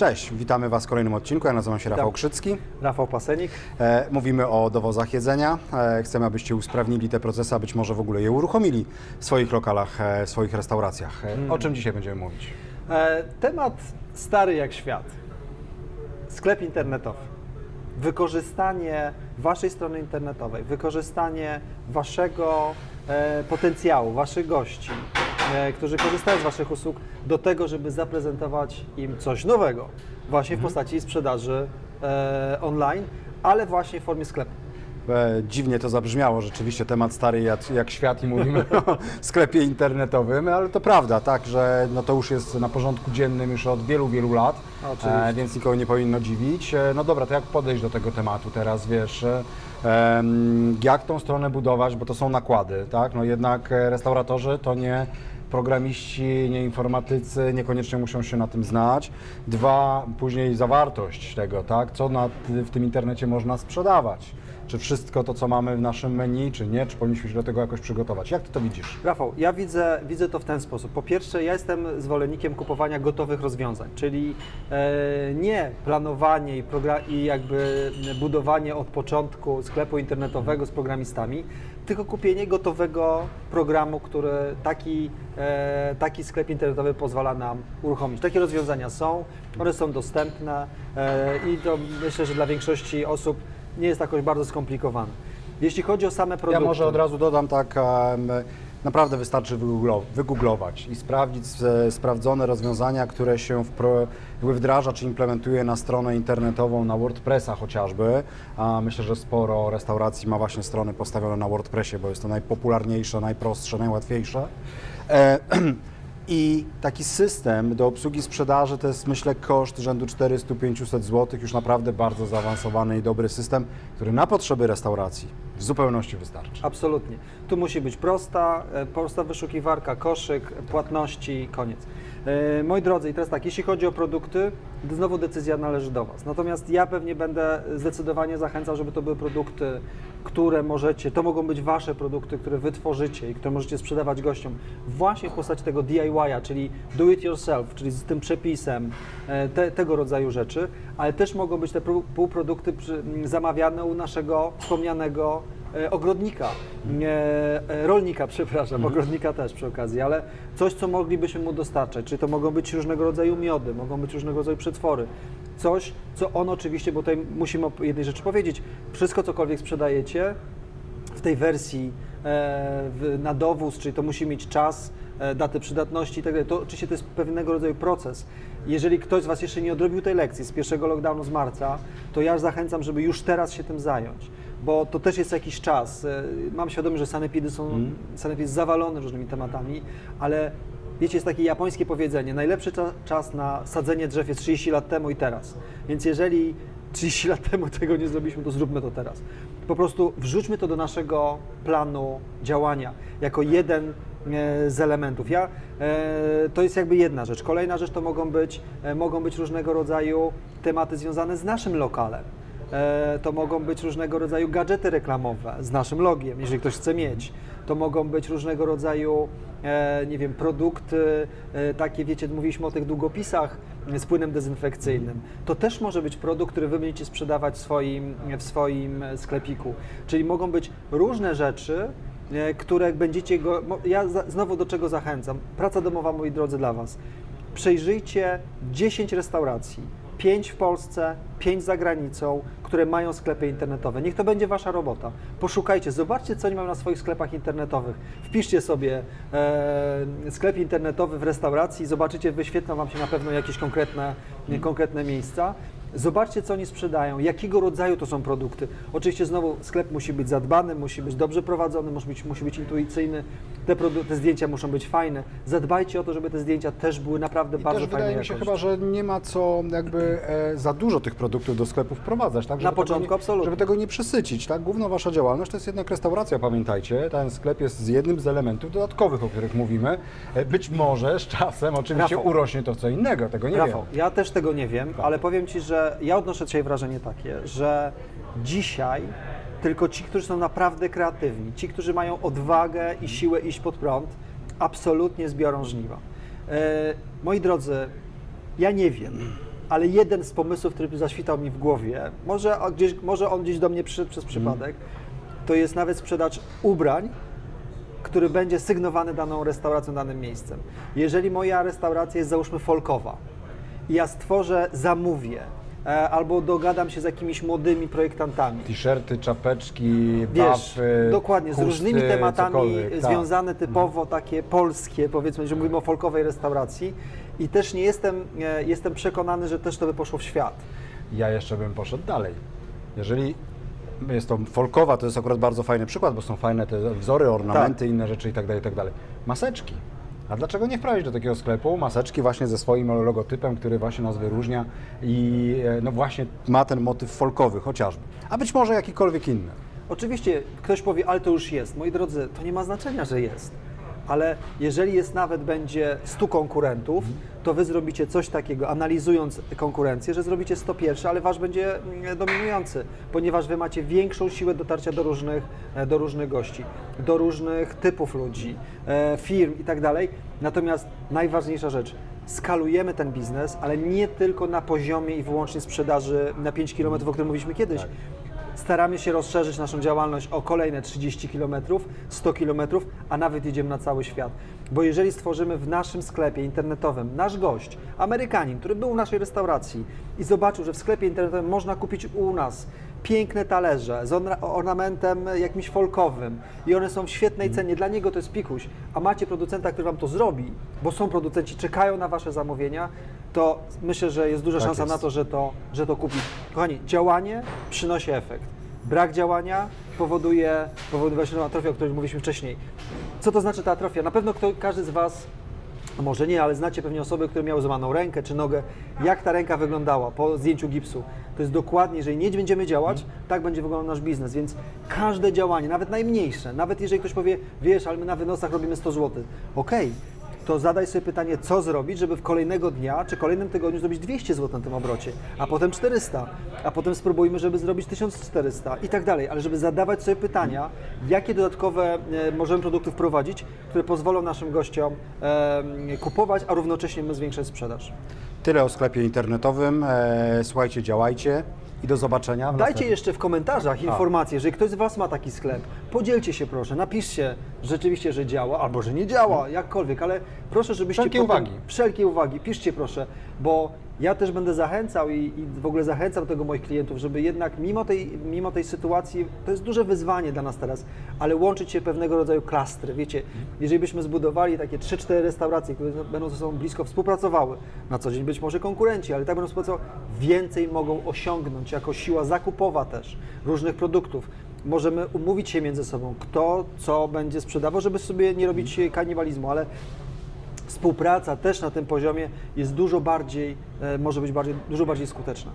Cześć, witamy Was w kolejnym odcinku. Ja nazywam się Rafał Witam. Krzycki. Rafał Pasenik. E, mówimy o dowozach jedzenia. E, chcemy, abyście usprawnili te procesy, a być może w ogóle je uruchomili w swoich lokalach, e, w swoich restauracjach. E, Mm. O czym dzisiaj będziemy mówić? E, temat stary jak świat. Sklep internetowy. Wykorzystanie Waszej strony internetowej, wykorzystanie Waszego e, potencjału, Waszych gości, którzy korzystają z Waszych usług, do tego, żeby zaprezentować im coś nowego, właśnie w postaci sprzedaży e, online, ale właśnie w formie sklepu. E, dziwnie to zabrzmiało, rzeczywiście temat stary jak, jak świat i mówimy o sklepie internetowym, ale to prawda, tak, że no to już jest na porządku dziennym już od wielu, wielu lat, e, więc nikogo nie powinno dziwić. E, no dobra, to jak podejść do tego tematu teraz, wiesz, e, jak tą stronę budować, bo to są nakłady, tak, no jednak e, restauratorzy to nie programiści, nie informatycy, niekoniecznie muszą się na tym znać. Dwa, później zawartość tego, tak, co na, w tym internecie można sprzedawać. Czy wszystko to, co mamy w naszym menu, czy nie, czy powinniśmy się do tego jakoś przygotować? Jak ty to widzisz? Rafał, ja widzę, widzę to w ten sposób. Po pierwsze, ja jestem zwolennikiem kupowania gotowych rozwiązań, czyli e, nie planowanie i, i jakby budowanie od początku sklepu internetowego z programistami, tylko kupienie gotowego programu, który taki, e, taki sklep internetowy pozwala nam uruchomić. Takie rozwiązania są, one są dostępne e, i to myślę, że dla większości osób nie jest jakoś bardzo skomplikowane. Jeśli chodzi o same produkty... Ja może od razu dodam tak, naprawdę wystarczy wygooglo- wygooglować i sprawdzić e, sprawdzone rozwiązania, które się wdraża czy implementuje na stronę internetową, na WordPressa chociażby. Myślę, że sporo restauracji ma właśnie strony postawione na WordPressie, bo jest to najpopularniejsze, najprostsze, najłatwiejsze. I taki system do obsługi sprzedaży to jest myślę koszt rzędu 400-500 zł, już naprawdę bardzo zaawansowany i dobry system, który na potrzeby restauracji w zupełności wystarczy. Absolutnie. Tu musi być prosta, e, prosta wyszukiwarka, koszyk, płatności, koniec. E, Moi drodzy, i teraz tak, jeśli chodzi o produkty, znowu decyzja należy do Was. Natomiast ja pewnie będę zdecydowanie zachęcał, żeby to były produkty, które możecie, to mogą być Wasze produkty, które Wy tworzycie i które możecie sprzedawać gościom właśnie w postaci tego DIY-a, czyli do it yourself, czyli z tym przepisem, e, te, tego rodzaju rzeczy, ale też mogą być te półprodukty przy, zamawiane u naszego wspomnianego ogrodnika, e, e, rolnika, przepraszam, ogrodnika też przy okazji, ale coś, co moglibyśmy mu dostarczać, czyli to mogą być różnego rodzaju miody, mogą być różnego rodzaju przetwory, coś, co on oczywiście, bo tutaj musimy o jednej rzeczy powiedzieć, wszystko cokolwiek sprzedajecie, w tej wersji e, na dowóz, czyli to musi mieć czas, e, datę przydatności i tak. To oczywiście to jest pewnego rodzaju proces. Jeżeli ktoś z Was jeszcze nie odrobił tej lekcji z pierwszego lockdownu z marca, to ja zachęcam, żeby już teraz się tym zająć, bo to też jest jakiś czas. E, Mam świadomość, że sanepidy są, sanepid jest zawalony różnymi tematami, ale Wiecie, jest takie japońskie powiedzenie, najlepszy cza- czas na sadzenie drzew jest 30 lat temu i teraz. Więc jeżeli 30 lat temu tego nie zrobiliśmy, to zróbmy to teraz. Po prostu wrzućmy to do naszego planu działania jako jeden e, z elementów. Ja, e, to jest jakby jedna rzecz. Kolejna rzecz to mogą być, mogą być różnego rodzaju tematy związane z naszym lokalem. E, to mogą być różnego rodzaju gadżety reklamowe z naszym logiem, jeżeli ktoś chce mieć. To mogą być różnego rodzaju, e, nie wiem, produkty, e, takie, wiecie, mówiliśmy o tych długopisach z płynem dezynfekcyjnym. To też może być produkt, który wy będziecie sprzedawać w swoim, w swoim sklepiku. Czyli mogą być różne rzeczy, które będziecie go. Ja znowu do czego zachęcam? Praca domowa, moi drodzy, dla Was. Przejrzyjcie 10 restauracji, 5 w Polsce, 5 za granicą, które mają sklepy internetowe. Niech to będzie Wasza robota. Poszukajcie, zobaczcie, co oni mają na swoich sklepach internetowych. Wpiszcie sobie e, sklep internetowy w restauracji, zobaczycie, wyświetlą Wam się na pewno jakieś konkretne, konkretne miejsca. Zobaczcie, co oni sprzedają, jakiego rodzaju to są produkty. Oczywiście znowu sklep musi być zadbany, musi być dobrze prowadzony, musi być, musi być intuicyjny, te, te zdjęcia muszą być fajne. Zadbajcie o to, żeby te zdjęcia też były naprawdę I bardzo też fajne wydaje mi się chyba, że nie ma co jakby e, za dużo tych produktów do sklepów wprowadzać, tak? Żeby początku tego nie, absolutnie. Żeby tego nie przesycić, tak? Główna wasza działalność to jest jednak restauracja, pamiętajcie. Ten sklep jest z jednym z elementów dodatkowych, o których mówimy. E, Być może z czasem oczywiście Rafał. urośnie to co innego, tego nie Rafał, wiem. ja też tego nie wiem, ale powiem Ci, że ja odnoszę dzisiaj wrażenie takie, że dzisiaj tylko ci, którzy są naprawdę kreatywni, ci, którzy mają odwagę i siłę iść pod prąd, absolutnie zbiorą żniwa. E, moi drodzy, ja nie wiem, ale jeden z pomysłów, który zaświtał mi w głowie, może, gdzieś, może on gdzieś do mnie przyszedł przez przypadek, to jest nawet sprzedaż ubrań, który będzie sygnowany daną restauracją, danym miejscem. Jeżeli moja restauracja jest załóżmy folkowa i ja stworzę, zamówię albo dogadam się z jakimiś młodymi projektantami, T-shirty, czapeczki, Wiesz, dokładnie, z chusty, różnymi tematami tak. związane typowo takie polskie, powiedzmy, że mówimy o folkowej restauracji i też nie jestem, e, jestem przekonany, że też to by poszło w świat. Ja jeszcze bym poszedł dalej. Jeżeli jest to folkowa, to jest akurat bardzo fajny przykład, bo są fajne te wzory, ornamenty, inne rzeczy i tak dalej, i tak dalej. Maseczki. A dlaczego nie wprawić do takiego sklepu maseczki właśnie ze swoim logotypem, który właśnie nas wyróżnia i e, no właśnie ma ten motyw folkowy chociażby. A być może jakikolwiek inny. Oczywiście ktoś powie, ale to już jest. Moi drodzy, to nie ma znaczenia, że jest. Ale jeżeli jest nawet będzie 100 konkurentów, to wy zrobicie coś takiego, analizując konkurencję, że zrobicie 101, ale wasz będzie mm, dominujący, ponieważ wy macie większą siłę dotarcia do różnych, e, do różnych gości, do różnych typów ludzi, e, firm i tak dalej. Natomiast najważniejsza rzecz, skalujemy ten biznes, ale nie tylko na poziomie i wyłącznie sprzedaży na 5 km, o którym mówiliśmy kiedyś. Staramy się rozszerzyć naszą działalność o kolejne 30 km, 100 km, a nawet jedziemy na cały świat. Bo jeżeli stworzymy w naszym sklepie internetowym nasz gość, Amerykanin, który był w naszej restauracji i zobaczył, że w sklepie internetowym można kupić u nas piękne talerze z orna- ornamentem jakimś folkowym i one są w świetnej cenie, dla niego to jest pikuś, a macie producenta, który Wam to zrobi, bo są producenci, czekają na Wasze zamówienia, to myślę, że jest duża Tak szansa jest. na to, że to, że to kupi. Kochani, działanie przynosi efekt. Brak działania powoduje, powoduje właśnie tą atrofię, o której mówiliśmy wcześniej. Co to znaczy ta atrofia? Na pewno kto, każdy z Was, a może nie, ale znacie pewnie osoby, które miały złamaną rękę czy nogę. Jak ta ręka wyglądała po zdjęciu gipsu? To jest dokładnie, jeżeli nie będziemy działać, tak będzie wyglądał nasz biznes. Więc każde działanie, nawet najmniejsze, nawet jeżeli ktoś powie, wiesz, ale my na wynosach robimy 100 zł. Okej, to zadaj sobie pytanie, co zrobić, żeby w kolejnego dnia czy kolejnym tygodniu zrobić 200 zł na tym obrocie, a potem 400, a potem spróbujmy, żeby zrobić 1400 i tak dalej, ale żeby zadawać sobie pytania, jakie dodatkowe e, możemy produkty wprowadzić, które pozwolą naszym gościom kupować, a równocześnie my zwiększać sprzedaż. Tyle o sklepie internetowym. E, słuchajcie, działajcie i do zobaczenia. Dajcie następnym- jeszcze w komentarzach informacje, jeżeli ktoś z Was ma taki sklep, podzielcie się proszę, napiszcie rzeczywiście, że działa, albo że nie działa, jakkolwiek, ale proszę, żebyście... Wszelkie uwagi. Wszelkie uwagi, piszcie proszę, bo ja też będę zachęcał i, i w ogóle zachęcam tego moich klientów, żeby jednak mimo tej, mimo tej sytuacji, to jest duże wyzwanie dla nas teraz, ale łączyć się pewnego rodzaju klastry, wiecie, jeżeli byśmy zbudowali takie 3-4 restauracje, które będą ze sobą blisko współpracowały, na co dzień być może konkurenci, ale tak będą współpracowały, więcej mogą osiągnąć jako siła zakupowa też różnych produktów. Możemy umówić się między sobą, kto co będzie sprzedawał, żeby sobie nie robić kanibalizmu, ale współpraca też na tym poziomie jest dużo bardziej, e, może być bardziej, dużo bardziej skuteczna.